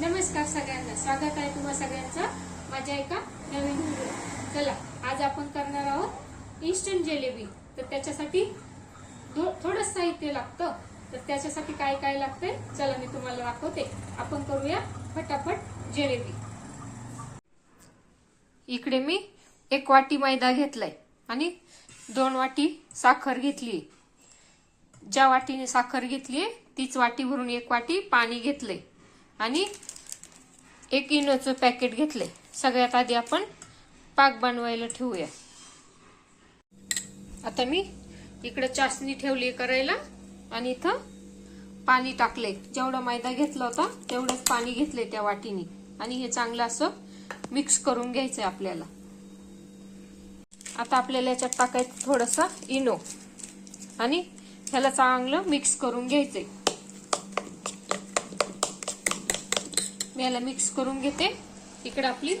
नमस्कार सगळ्यांना. स्वागत आहे तुम्हा सगळ्यांचं माझ्या एका नवीन व्हिडिओ चला आज आपण करणार आहोत इन्स्टंट जिलेबी तर त्याच्यासाठी थो- साहित्य लागतं. तर त्याच्यासाठी काय काय लागतंय? चला मी तुम्हाला दाखवते. आपण करूया फटाफट जिलेबी इकडे मी एक वाटी मैदा घेतलाय आणि दोन वाटी साखर घेतली ज्या वाटीने साखर घेतली तीच वाटी भरून एक वाटी पाणी घेतलंय. आणि एक इनोचं पॅकेट घेतलंय. सगळ्यात आधी आपण पाक बनवायला ठेवूया. आता मी इकडे चासणी ठेवली करायला आणि इथं पाणी टाकले जेवढा मैदा घेतला होता तेवढंच पाणी घेतलंय त्या वाटीने. आणि हे चांगलं असं मिक्स करून घ्यायचंय आपल्याला. आता आपल्याला याच्यात टाकायचं थोडस इनो. आणि ह्याला चांगलं मिक्स करून घ्यायचंय. मी याला मिक्स करून घेते. इकडे आपली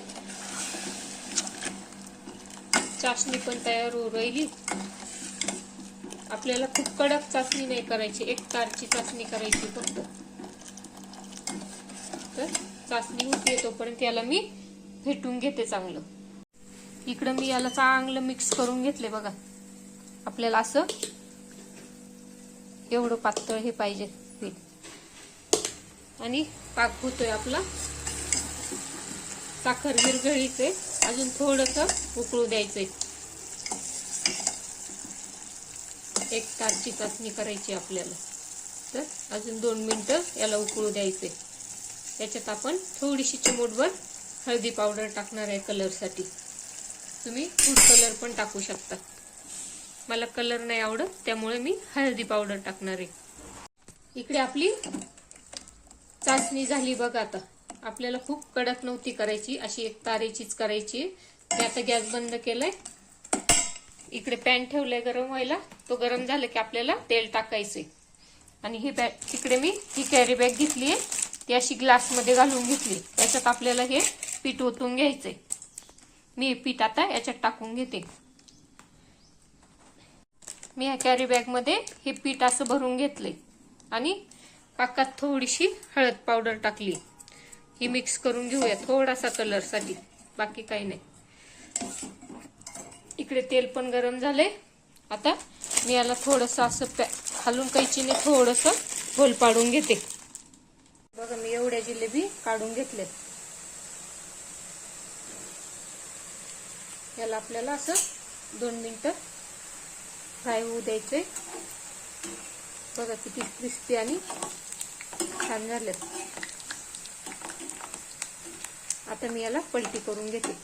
चाचणी पण तयार होऊ राहिली. आपल्याला खूप कडक चाचणी नाही करायची एक तारची चाचणी करायची फक्त. तर चाचणी होते तोपर्यंत याला मी फेटून घेते चांगलं. इकडं मी याला चांगलं मिक्स करून घेतले बघा. आपल्याला असं एवढं पातळ हे पाहिजे. पीठ आणि पाक होतोय आपला. साखर विरघळीचे अजून थोडस उकळू द्यायचंय. एक तासची चाचणी करायची आपल्याला. तर अजून दोन मिनिटं याला उकळू द्यायचे त्याच्यात आपण थोडीशी चिमूटभर हळदी पावडर टाकणार आहे कलरसाठी. तुम्ही फूड कलर पण टाकू शकता. मला कलर नाही आवडत त्यामुळे मी हळदी पावडर टाकणार आहे. इकडे आपली चाचणी झाली बघ आता. आपल्याला खूप कडक नव्हती करायची अशी एक तारेचीच करायची. मी आता गॅस बंद केलाय. इकडे पॅन ठेवलाय गरम व्हायला. तो गरम झाला की आपल्याला तेल टाकायचंय. आणि ही बॅग तिकडे मी ही कॅरी बॅग घेतली आहे ती अशी ग्लासमध्ये घालून घेतली त्याच्यात आपल्याला हे पीठ ओतून घ्यायचंय. मी हे पीठ आता याच्यात टाकून घेते. मी ह्या कॅरी बॅगमध्ये हे पीठ असं भरून घेतले आणि पाकात थोडीशी हळद पावडर टाकली. ही मिक्स करून घेऊया थोडासा कलरसाठी बाकी काही नाही. इकडे तेल पण गरम झालंय. आता मी याला थोडंसं असं पॅ खालून कैचीने थोडंसं होल पाडून घेते. बघा मी एवढ्या जिलेबी काढून घेतले याला आपल्याला असं दोन मिनटं फ्राय होऊ द्यायचंय. बघा किती क्रिस्पी आणि छान झालेत. आता मी याला पलटी करून घेते.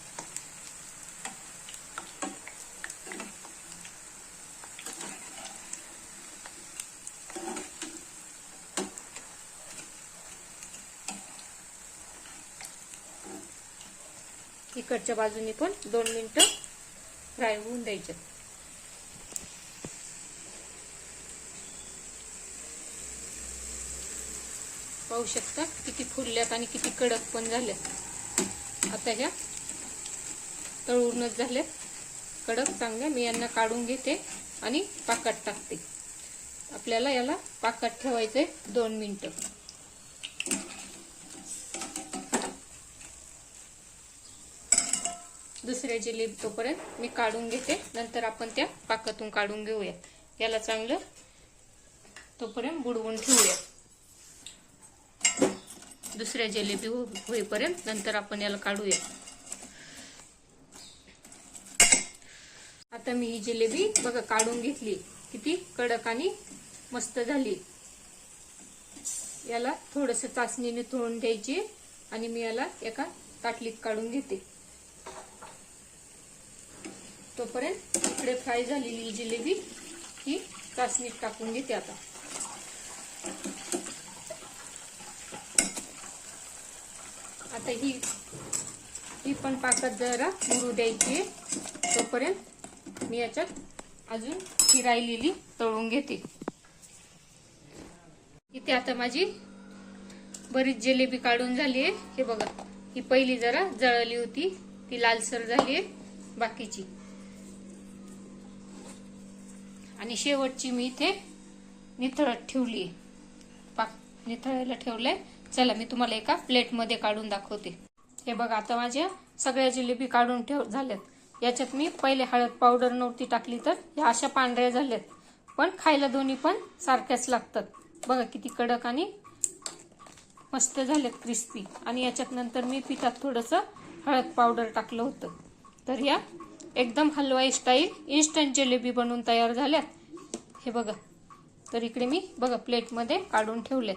इकडच्या बाजूनी पण दोन मिनिटं फ्राय होऊन द्यायचे. पाहू शकता किती फुलल्यात आणि किती कडक पण झाल्यात. आता ह्या तळूनच झाल्यात. कडक चांगल्या मी यांना काढून घेते आणि पाकात टाकते. आपल्याला याला पाकात ठेवायचंय दोन मिनटं. दुसऱ्या जिलेबी तोपर्यंत मी काढून घेते. नंतर आपण त्या पाकातून काढून घेऊया याला चांगलं तोपर्यंत बुडवून ठेवूया दुसऱ्या जिलेबी हो- होईपर्यंत नंतर आपण याला काढूया. आता मी ही जिलेबी बघा काढून घेतली. किती कडक आणि मस्त झाली. याला थोडस चाचणीने थोडून द्यायची आणि मी याला एका ताटलीत काढून घेते. तोपर्यंत इकडे फ्राय झालेली ही जिलेबी ही चाचणीत टाकून घेते आता. आता ही ही पण पाकात जरा मुरू द्यायची तोपर्यंत मी याच्यात अजून ही राहिलेली तळून घेते. इथे आता माझी बरीच जिलेबी काढून झाली आहे. हे बघा ही पहिली जरा जळली होती ती लालसर झाली आहे बाकीची. आणि शेवटची मी इथे निथळत ठेवली पाक निथळायला ठेवलंय. चला मी तुम्हाला एका प्लेटमध्ये काढून दाखवते. हे बघा आता माझ्या सगळ्या जिलेबी काढून ठेव झाल्यात. याच्यात मी पहिले हळद पावडर नव्हती टाकली तर ह्या अशा पांढऱ्या झाल्यात. पण खायला दोन्ही पण सारख्याच लागतात. बघा किती कडक आणि मस्त झालेत क्रिस्पी आणि याच्यात नंतर मी पिठात थोडंसं हळद पावडर टाकलं होतं. तर या एकदम हलवाई स्टाईल इन्स्टंट जिलेबी बनवून तयार झाल्यात. हे बघा. तर इकडे मी बघा प्लेटमध्ये काढून ठेवले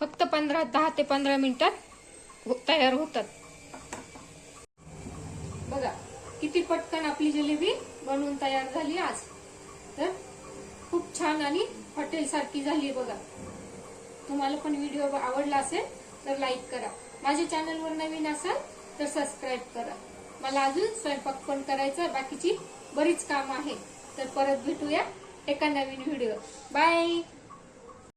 फक्त पंधरा दहा ते पंधरा मिनिटात हो, तयार होतात. बघा किती पटकन आपली जिलेबी बनवून तयार झाली आज. तर खूप छान आणि हॉटेल सारखी झाली बघा. तुम्हाला पण व्हिडिओ आवडला असेल तर लाईक करा. माझ्या चॅनलवर नवीन असाल तर सबस्क्राईब करा. मला अजून स्वयंपाक पण करायचा आहे. बाकीची बरीच कामं आहेत तर परत भेटूया एका नवीन व्हिडिओ. बाय!